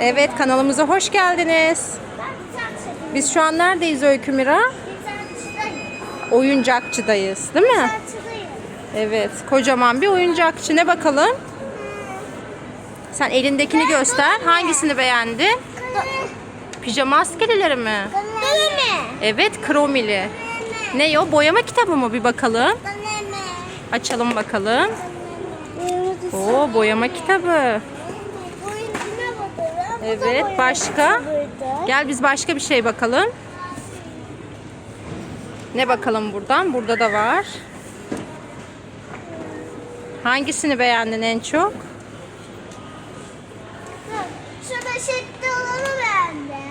Evet kanalımıza hoş geldiniz. Biz şu an neredeyiz Öykü Mira? Oyuncakçıdayız değil mi? Evet kocaman bir oyuncakçı. Ne bakalım? Sen elindekini göster. Hangisini beğendin? Pijama askerileri mi? Evet kromili. Ne o? Boyama kitabı mı? Bir bakalım. Açalım bakalım. Oo boyama kitabı. Oyuncuna bakalım. Bu da Evet, başka? Gel biz başka bir şey bakalım. Ne bakalım buradan? Burada da var. Hangisini beğendin en çok? Şurada şekli olanı beğendi.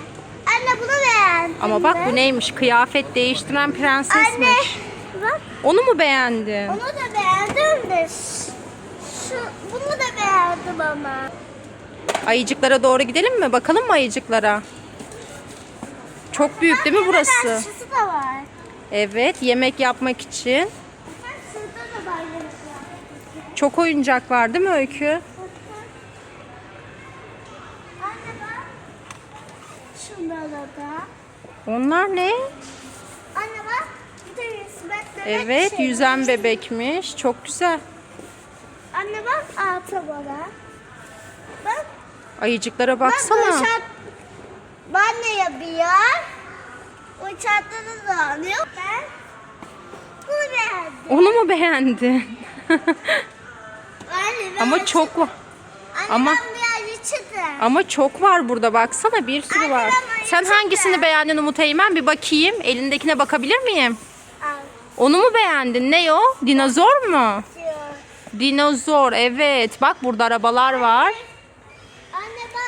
Anne bunu beğendim. Ama bak bu neymiş? Kıyafet değiştiren Anne. prensesmiş. Bak Onu mu beğendin? onu da beğendim de şu bunu da beğendim ama. Ayıcıklara doğru gidelim mi? Bakalım mı ayıcıklara? Çok büyük değil mi burası? Şurası da var. Evet, yemek yapmak için. Bak şurada da var yemişler. Çok oyuncak var değil mi Öykü? Onlar ne? Anne bak. Evet, şey. yüzen bebekmiş. Çok güzel. Anne bak altı bana. Bak. Ayıcıklara Bak baksana. uçak. Ben ne yapıyor? Uçakta da alıyor. Ben bunu beğendim. Onu mu beğendin? Anne, ben Ama çok var. Ama-. Ama çok var burada baksana bir sürü Anne, var. Sen hangisini beğendin Umut Eymen? Bir bakayım. Elindekine bakabilir miyim? Al. Onu mu beğendin? Ne o? Dinozor mu? Dinozor evet. Bak burada arabalar var.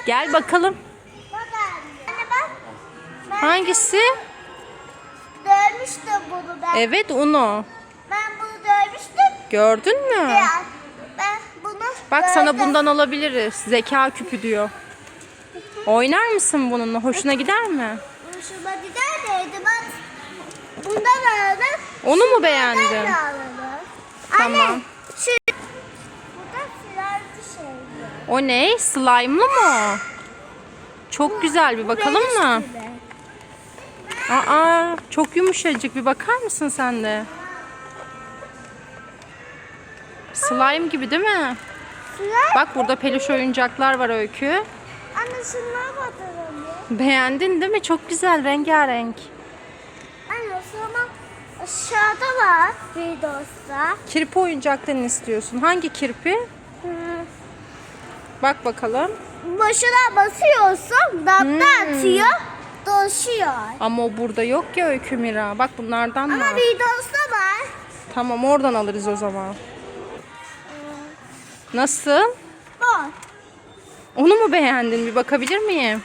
Gel bakalım. Hangisi? dövmüştüm bunu ben. Evet Uno. Ben bunu dövmüştüm. Gördün mü? Ya, ben bunu Bak sana dövdüm. bundan alabiliriz. Zeka küpü diyor. Oynar mısın bununla? Hoşuna gider mi? Hoşuma gider miydi? Ben bundan aldım. Onu mu beğendin? Tamam. Anne O ne? Slime'lı mı? Çok güzel bir bakalım mı? Aa, çok yumuşacık. Bir bakar mısın sen de? Slime gibi değil mi? Bak burada peluş oyuncaklar var Öykü. Anne şunlara bakalım. Beğendin değil mi? Çok güzel, rengarenk. Anne o zaman aşağıda var bir dosta. Kirpi oyuncaktan istiyorsun. Hangi kirpi? Bak bakalım. Başına basıyorsun, damla Hmm. atıyor, dolaşıyor. Ama o burada yok ya Öykü Mira. Bak bunlardan Ama var. bir dosta var. Tamam oradan alırız o zaman. Nasıl? Bak. Onu mu beğendin? Bir bakabilir miyim?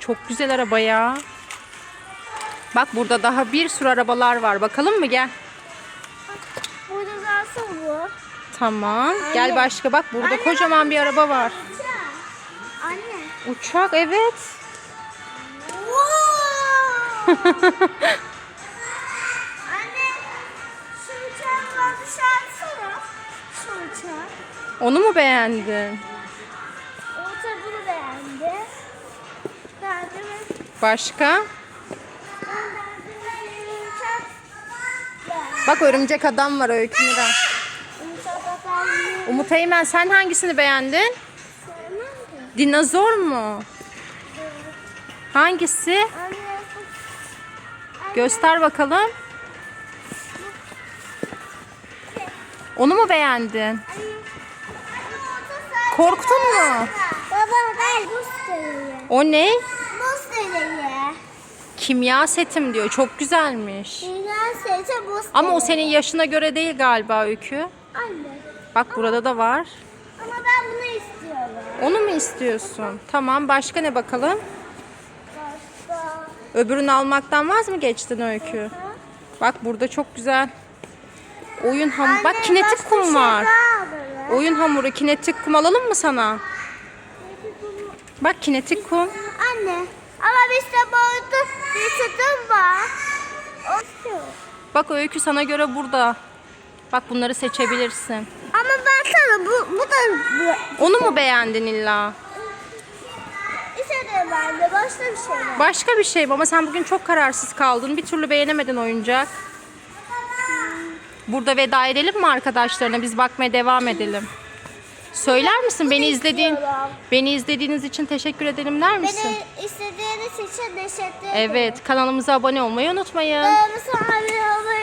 Çok güzel araba ya. Bak burada daha bir sürü arabalar var. Bakalım mı? Gel. Burada zaten bu. Tamam. Gel başka bak. Burada kocaman bir araba var. Anne. Uçak evet. Wow! Anne. Onu mu beğendin? O bunu beğendi. Başka? Uçak. Bak örümcek adam var Öykü. Umut Eymen sen hangisini beğendin? Dinozor mu? Hangisi? Göster bakalım. Onu mu beğendin? Korktun mu? Baba ben buz. O ne? Buz. Kimya setim diyor. Çok güzelmiş. Dünya seyirci buz Ama o senin yaşına göre değil galiba Öykü. Anne. Bak burada da var. Ama ben bunu istiyorum. Onu mu istiyorsun? Tamam. Başka ne bakalım? Başka. Öbürünü almaktan vaz mı geçtin Öykü? Bak burada çok güzel. Oyun hamuru. Bak kinetik kum şey var. alırım. Oyun hamuru, kinetik kum alalım mı sana? Bak kinetik kum. Anne. Ama bizde burada bir sütun var. Bak Öykü sana göre burada. Bak bunları seçebilirsin. Sana bu, bu da bu. Onu mu beğendin illa? başka bir şey mi? Başka bir şey mi? ama sen bugün çok kararsız kaldın. Bir türlü beğenemedin oyuncak. Burada veda edelim mi arkadaşlarına? Biz bakmaya devam edelim. Söyler misin beni izlediğin beni izlediğiniz için teşekkür edelim der misin? Beni istediğiniz için teşekkür ederim. Evet, kanalımıza abone olmayı unutmayın. Kanalımıza abone olmayı.